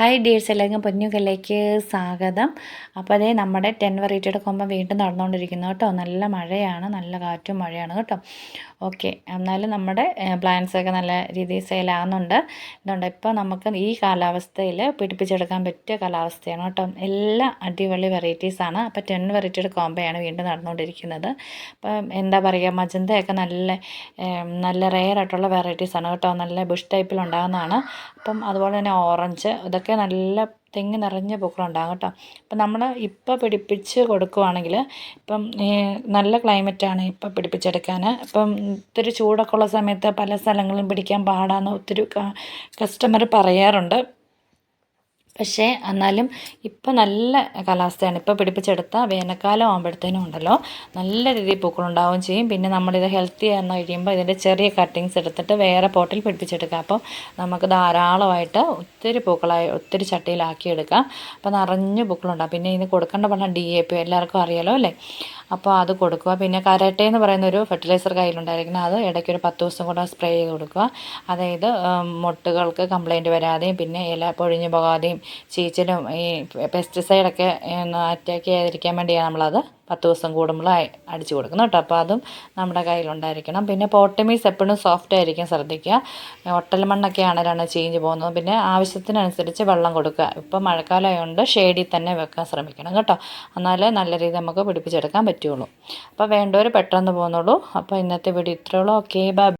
Hi dears എല്ലാവർക്കും പൊന്നുകല്ലേക്ക് സ്വാഗതം. അപ്പോൾ അതേ നമ്മുടെ ടെൻ വെറൈറ്റിയുടെ കൊമ്പം വീണ്ടും നടന്നുകൊണ്ടിരിക്കുന്നു കേട്ടോ. നല്ല മഴയാണ് നല്ല കാറ്റും മഴയാണ് കേട്ടോ. ഓക്കെ എന്നാലും നമ്മുടെ പ്ലാന്റ്സ് ഒക്കെ നല്ല രീതിയിൽ സെയിലാകുന്നുണ്ട് എന്തുകൊണ്ട് ഇപ്പോൾ നമുക്ക് ഈ കാലാവസ്ഥയിൽ പിടിപ്പിച്ചെടുക്കാൻ പറ്റിയ കാലാവസ്ഥയാണ് കേട്ടോ. എല്ലാ അടിപൊളി വെറൈറ്റീസാണ് അപ്പോൾ ടെൻ വെറൈറ്റിയുടെ കോമ്പയാണ് വീണ്ടും നടന്നുകൊണ്ടിരിക്കുന്നത്. അപ്പം എന്താ പറയുക മജന്തയൊക്കെ നല്ല നല്ല റെയർ ആയിട്ടുള്ള വെറൈറ്റീസാണ് കേട്ടോ. നല്ല ബുഷ് ടൈപ്പിലുണ്ടാകുന്നതാണ് അപ്പം അതുപോലെ തന്നെ ഓറഞ്ച് ഇതൊക്കെ നല്ല തെങ്ങ് നിറഞ്ഞ പൂക്കളുണ്ടാകും കേട്ടോ. അപ്പം നമ്മൾ ഇപ്പോൾ പിടിപ്പിച്ച് കൊടുക്കുവാണെങ്കിൽ ഇപ്പം നല്ല ക്ലൈമറ്റാണ് ഇപ്പോൾ പിടിപ്പിച്ചെടുക്കാൻ. ഇപ്പം ഒത്തിരി ചൂടൊക്കെ ഉള്ള സമയത്ത് പല സ്ഥലങ്ങളിലും പിടിക്കാൻ പാടാന്ന് ഒത്തിരി കസ്റ്റമർ പറയാറുണ്ട്. പക്ഷേ എന്നാലും ഇപ്പം നല്ല കാലാവസ്ഥയാണ്. ഇപ്പോൾ പിടിപ്പിച്ചെടുത്ത വേനൽക്കാലം ആകുമ്പോഴത്തേനും ഉണ്ടല്ലോ. നല്ല രീതിയിൽ പൂക്കളുണ്ടാവുകയും ചെയ്യും. പിന്നെ നമ്മളിത് ഹെൽത്തി ആയിരുന്നു കഴിയുമ്പോൾ ഇതിന്റെ ചെറിയ കട്ടിങ്സ് എടുത്തിട്ട് വേറെ പോട്ടിൽ പിടിപ്പിച്ചെടുക്കാം അപ്പം നമുക്ക് ധാരാളമായിട്ട് ഒത്തിരി പൂക്കളായി ഒത്തിരി ചട്ടിയിലാക്കി എടുക്കാം അപ്പോൾ നിറഞ്ഞ് പൂക്കളുണ്ടാകും. പിന്നെ ഇതിന് കൊടുക്കേണ്ട പറഞ്ഞാൽ ഡി എ പി എല്ലാവർക്കും അറിയാലോ അല്ലേ? അപ്പോൾ അത് കൊടുക്കുക. പിന്നെ കരാട്ടെ എന്ന് പറയുന്ന ഒരു ഫെർട്ടിലൈസർ കയ്യിലുണ്ടായിരിക്കണം അത് ഇടയ്ക്ക് ഒരു പത്ത് ദിവസം കൂടെ സ്പ്രേ ചെയ്ത് കൊടുക്കുക. അതായത് മുട്ടുകൾക്ക് കംപ്ലൈന്റ് വരാതെയും പിന്നെ ഇല പൊഴിഞ്ഞു പോകാതെയും ചീച്ചിലും ഈ പെസ്റ്റിസൈഡൊക്കെ അറ്റാക്ക് ചെയ്യാതിരിക്കാൻ വേണ്ടിയാണ് നമ്മളത് പത്ത് ദിവസം കൂടുമ്പോൾ അടിച്ചു കൊടുക്കുന്നത് കേട്ടോ. അപ്പോൾ അതും നമ്മുടെ കയ്യിലുണ്ടായിരിക്കണം. പിന്നെ പോട്ടമീസ് എപ്പോഴും സോഫ്റ്റ് ആയിരിക്കും ശ്രദ്ധിക്കുക. ഒട്ടൽ മണ്ണൊക്കെ ആണെങ്കിലാണ് ചീഞ്ഞ് പോകുന്നത്. പിന്നെ ആവശ്യത്തിനനുസരിച്ച് വെള്ളം കൊടുക്കുക. ഇപ്പോൾ മഴക്കാലമായതുകൊണ്ട് ഷെയ്ഡിൽ തന്നെ വെക്കാൻ ശ്രമിക്കണം കേട്ടോ. എന്നാലേ നല്ല രീതിയിൽ നമുക്ക് പിടിപ്പിച്ചെടുക്കാൻ പറ്റുള്ളൂ അപ്പോൾ വേണ്ടവർ പെട്ടെന്ന് പോകുന്നുള്ളൂ. അപ്പോൾ ഇന്നത്തെ വീഡിയോ ഇത്രയുള്ളൂ ഓക്കെ ബൈ